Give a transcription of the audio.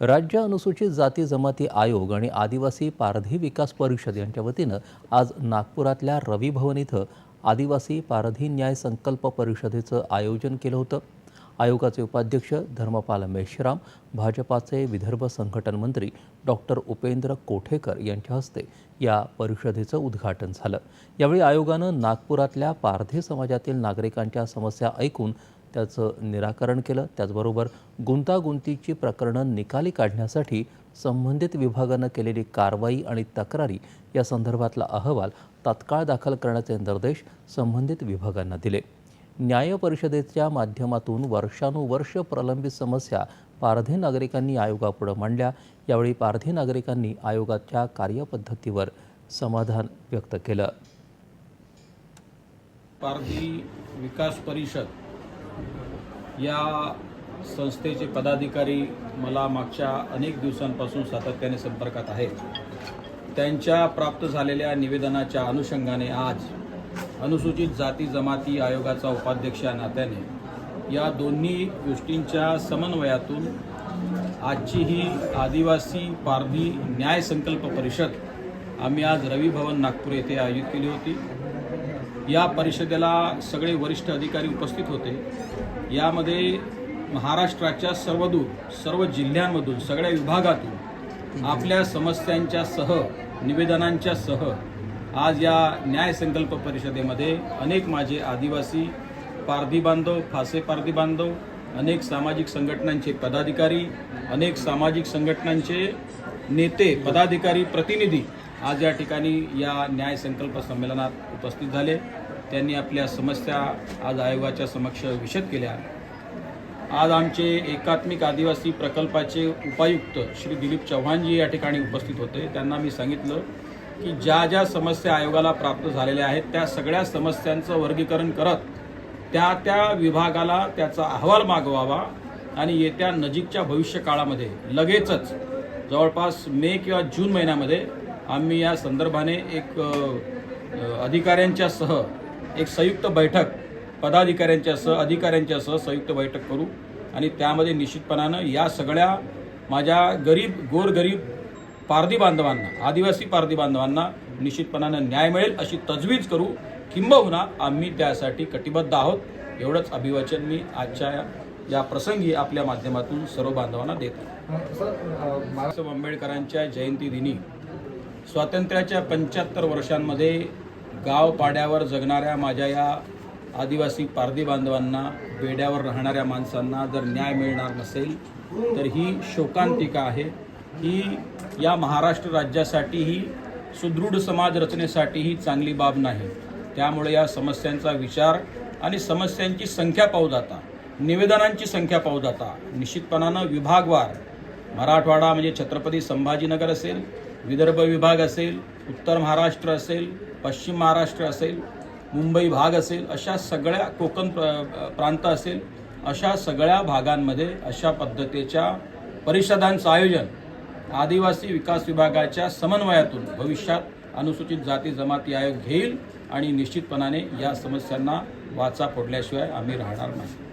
राज्य अनुसूचित जाती जमाती आयोग आणि आदिवासी पारधी विकास परिषद यांच्या वतीनं आज नागपुरातल्या रवी भवन इथं आदिवासी पारधी न्याय संकल्प परिषदेचं आयोजन केलं होतं. आयोगाचे उपाध्यक्ष धर्मपाल मेश्राम भाजपाचे विदर्भ संघटन मंत्री डॉक्टर उपेंद्र कोठेकर यांच्या हस्ते या परिषदेचं उद्घाटन झालं. यावेळी आयोगानं नागपुरातल्या पारधी समाजातील नागरिकांच्या समस्या ऐकून त्याचं निराकरण केलं. त्याचबरोबर गुंतागुंतीची प्रकरणं निकाली काढण्यासाठी संबंधित विभागानं केलेली कारवाई आणि तक्रारी या संदर्भातला अहवाल तात्काळ दाखल करण्याचे निर्देश संबंधित विभागांना दिले. न्याय परिषदेच्या माध्यमातून वर्षानुवर्ष प्रलंबित समस्या पारधी नागरिकांनी आयोगापुढे मांडल्या. यावेळी पारधी नागरिकांनी आयोगाच्या कार्यपद्धतीवर समाधान व्यक्त केलं. पारधी विकास परिषद या संस्थेचे पदाधिकारी मला मागच्या अनेक दिवसांपासून सातत्याने संपर्कात आहेत. त्यांच्या प्राप्त झालेल्या निवेदनाच्या अनुषंगाने आज अनुसूचित जाती जमाती आयोगाचा उपाध्यक्ष नात्याने या दोन्ही गोष्टींच्या समन्वयातून आजची ही आदिवासी पारधी न्याय संकल्प परिषद आम्ही आज रवी भवन नागपूर येथे आयोजित केली होती. या परिषदेला सगळे वरिष्ठ अधिकारी उपस्थित होते. यामध्ये महाराष्ट्राच्या सर्वदूर सर्व जिल्ह्यांमधून सगळ्या विभागातून आपल्या समस्यांच्या सह निवेदनांच्या सह आज या न्याय संकल्प परिषदेमध्ये अनेक माझे आदिवासी पारधी बांधव फासे पारधी बांधव अनेक सामाजिक संघटनांचे पदाधिकारी अनेक सामाजिक संघटनांचे नेते पदाधिकारी प्रतिनिधी आज या ठिकाणी या न्याय संकल्प संमेलनात उपस्थित झाले. त्यांनी आपल्या समस्या आज आयोगाच्या समक्ष विशद केल्या. आज आमचे एकात्मिक आदिवासी प्रकल्पाचे उपायुक्त श्री दिलीप चव्हाणजी या ठिकाणी उपस्थित होते. त्यांना मी सांगितलं की ज्या ज्या समस्या आयोगाला प्राप्त झालेल्या आहेत त्या सगळ्या समस्यांचं वर्गीकरण करत त्या त्या विभागाला त्याचा अहवाल मागवावा आणि येत्या नजीकच्या भविष्यकाळामध्ये लगेचच जवळपास मे किंवा जून महिन्यामध्ये आम्ही या संदर्भाने एक अ, अ, अधिकाऱ्यांच्या सह एक संयुक्त बैठक पदाधिकाऱ्यांच्यासह अधिकाऱ्यांच्यासह संयुक्त बैठक करू आणि त्यामध्ये निश्चितपणानं या सगळ्या माझ्या गरीब गोरगरीब पारधी बांधवांना आदिवासी पारधी बांधवांना निश्चितपणानं न्याय मिळेल अशी तजवीज करू किंबहुना आम्ही त्यासाठी कटिबद्ध आहोत. एवढंच अभिवाचन मी आजच्या या प्रसंगी आपल्या माध्यमातून सर्व बांधवांना देतो. आंबेडकरांच्या जयंती दिनी स्वातंत्र्याच्या पंच्याहत्तर वर्षांमध्ये गाव पाड्यावर जगणाऱ्या माझ्या या आदिवासी पारधी बांधवांना बेड्यावर राहणाऱ्या माणसांना जर न्याय मिळणार नसेल तर ही शोकांतिका आहे. ही या महाराष्ट्र राज्यासाठीही सुदृढ समाज रचनेसाठीही चांगली बाब नाही. त्यामुळे या समस्यांचा विचार आणि समस्यांची संख्या पाहू जाता निवेदनांची संख्या पाहू जाता निश्चितपणानं विभागवार मराठवाडा म्हणजे छत्रपती संभाजीनगर असेल विदर्भ विभाग असेल उत्तर महाराष्ट्र असेल पश्चिम महाराष्ट्र असेल मुंबई भाग असेल अशा सगळ्या कोकण प्र- प्रांत असेल अशा सगळ्या भागांमध्ये अशा पद्धतीच्या परिषदांचं आयोजन आदिवासी विकास विभागाच्या समन्वयातून भविष्यात अनुसूचित जाती जमाती आयोग घेईल आणि निश्चितपणाने या समस्यांना वाचा फोडल्याशिवाय आम्ही राहणार नाही.